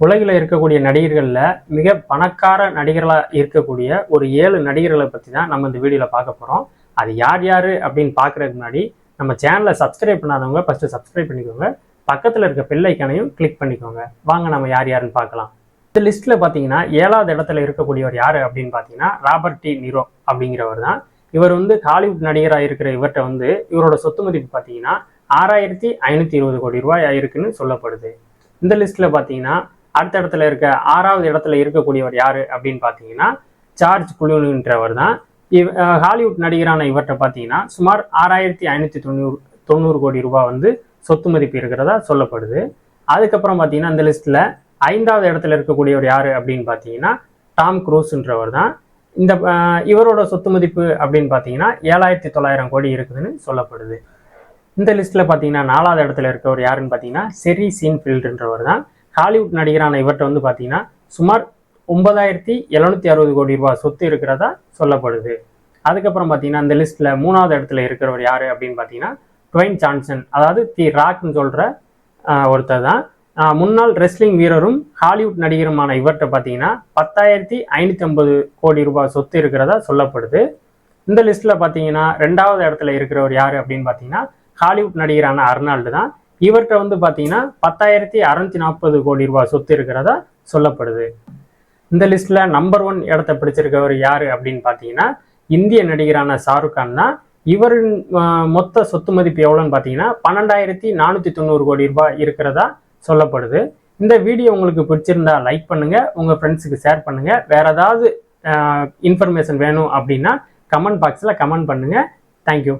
உலகில் இருக்கக்கூடிய நடிகர்களில் மிக பணக்கார நடிகர்களாக இருக்கக்கூடிய ஒரு ஏழு நடிகர்களை பற்றி தான் நம்ம இந்த வீடியோவில் பார்க்க போகிறோம் அது யார் யார் அப்படின்னு பார்க்குறதுக்கு முன்னாடி நம்ம சேனலை சப்ஸ்கிரைப் பண்ணாதவங்க ஃபஸ்ட்டு சப்ஸ்கிரைப் பண்ணிக்கோங்க. பக்கத்தில் இருக்க பெல் கிளிக் பண்ணிக்கோங்க. வாங்க நம்ம யார் யாருன்னு பார்க்கலாம். இந்த லிஸ்ட்டில் பார்த்தீங்கன்னா ஏழாவது இடத்துல இருக்கக்கூடியவர் யார் அப்படின்னு பார்த்தீங்கன்னா ராபர்ட் டி நிரோ அப்படிங்கிறவர் தான். இவர் வந்து ஹாலிவுட் நடிகராக இருக்கிற இவர்கிட்ட வந்து இவரோட சொத்து மதிப்பு பார்த்தீங்கன்னா ஆறாயிரத்தி ஐநூற்றி இருபது கோடி ரூபாய் இருக்குன்னு சொல்லப்படுது. இந்த லிஸ்ட்டில் பார்த்தீங்கன்னா அடுத்த இடத்துல இருக்க ஆறாவது இடத்துல இருக்கக்கூடியவர் யார் அப்படின்னு பார்த்தீங்கன்னா ஜார்ஜ் குளூனின்றவர் தான் இவ் அஹ் ஹாலிவுட் நடிகரான இவர்கிட்ட பார்த்தீங்கன்னா சுமார் ஆறாயிரத்தி ஐநூற்றி தொண்ணூறு தொண்ணூறு கோடி ரூபாய் வந்து சொத்து மதிப்பு இருக்கிறதா சொல்லப்படுது. அதுக்கப்புறம் பார்த்தீங்கன்னா இந்த லிஸ்ட்டில் ஐந்தாவது இடத்துல இருக்கக்கூடியவர் யார் அப்படின்னு பார்த்தீங்கன்னா டாம் க்ரூஸ்ன்றவர் தான் இந்த இவரோட சொத்து மதிப்பு அப்படின்னு பார்த்தீங்கன்னா ஏழாயிரத்தி தொள்ளாயிரம் கோடி இருக்குதுன்னு சொல்லப்படுது. இந்த லிஸ்ட்டில் பார்த்தீங்கன்னா நாலாவது இடத்துல இருக்கவர் யாருன்னு பார்த்தீங்கன்னா செரி சீன்ஃபீல்டுன்றவர் தான் ஹாலிவுட் நடிகரான இவர்கிட்ட வந்து பார்த்தீங்கன்னா சுமார் ஒன்பதாயிரத்தி எழுநூத்தி அறுபது கோடி ரூபாய் சொத்து இருக்கிறதா சொல்லப்படுது. அதுக்கப்புறம் பார்த்தீங்கன்னா இந்த லிஸ்ட்டில் மூணாவது இடத்துல இருக்கிறவர் யார் அப்படின்னு பார்த்தீங்கன்னா ட்வைன் ஜான்சன். அதாவது தி ராக்னு சொல்கிற ஒருத்தர் தான். முன்னாள் ரெஸ்லிங் வீரரும் ஹாலிவுட் நடிகருமான இவர்கிட்ட பார்த்தீங்கன்னா பத்தாயிரத்தி ஐநூற்றி ஐம்பது கோடி ரூபாய் சொத்து இருக்கிறதா சொல்லப்படுது. இந்த லிஸ்ட்டில் பார்த்தீங்கன்னா ரெண்டாவது இடத்துல இருக்கிறவர் யார் அப்படின்னு பார்த்தீங்கன்னா ஹாலிவுட் நடிகரான அர்னால்டு தான். இவர்கிட்ட வந்து பார்த்தீங்கன்னா பத்தாயிரத்தி அறுநூத்தி நாற்பது கோடி ரூபாய் சொத்து இருக்கிறதா சொல்லப்படுது. இந்த லிஸ்ட்ல நம்பர் ஒன் இடத்த பிடிச்சிருக்கவர் யாரு அப்படின்னு பார்த்தீங்கன்னா இந்திய நடிகரான ஷாருக் கான் தான். இவரின் மொத்த சொத்து மதிப்பு எவ்வளோன்னு பார்த்தீங்கன்னா பன்னெண்டாயிரத்தி நானூற்றி தொண்ணூறு கோடி ரூபாய் இருக்கிறதா சொல்லப்படுது. இந்த வீடியோ உங்களுக்கு பிடிச்சிருந்தா லைக் பண்ணுங்க உங்க ஃப்ரெண்ட்ஸுக்கு ஷேர் பண்ணுங்க. வேற ஏதாவது இன்ஃபர்மேஷன் வேணும் அப்படின்னா கமெண்ட் பாக்ஸில் கமெண்ட் பண்ணுங்க. தேங்க்யூ